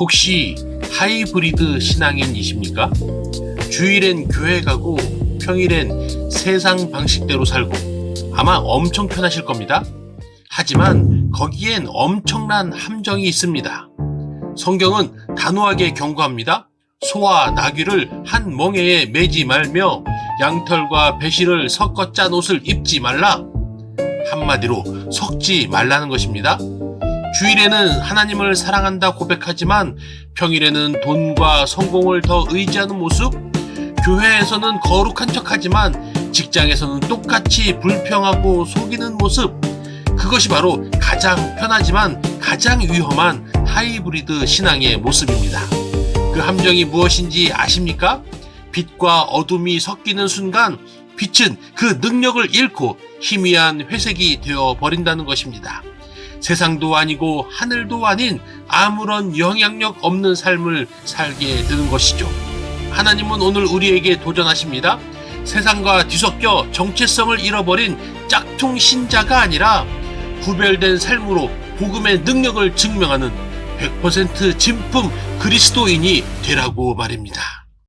혹시 하이브리드 신앙인이십니까? 주일엔 교회 가고 평일엔 세상 방식대로 살고 아마 엄청 편하실 겁니다. 하지만 거기엔 엄청난 함정이 있습니다. 성경은 단호하게 경고합니다. 소와 나귀를 한 멍에에 매지 말며 양털과 배실을 섞어 짠 옷을 입지 말라. 한마디로 섞지 말라는 것입니다. 주일에는 하나님을 사랑한다 고백하지만 평일에는 돈과 성공을 더 의지하는 모습, 교회에서는 거룩한 척하지만 직장에서는 똑같이 불평하고 속이는 모습, 그것이 바로 가장 편하지만 가장 위험한 하이브리드 신앙의 모습입니다. 그 함정이 무엇인지 아십니까? 빛과 어둠이 섞이는 순간 빛은 그 능력을 잃고 희미한 회색이 되어 버린다는 것입니다. 세상도 아니고 하늘도 아닌 아무런 영향력 없는 삶을 살게 되는 것이죠. 하나님은 오늘 우리에게 도전하십니다. 세상과 뒤섞여 정체성을 잃어버린 짝퉁 신자가 아니라 구별된 삶으로 복음의 능력을 증명하는 100% 진품 그리스도인이 되라고 말입니다.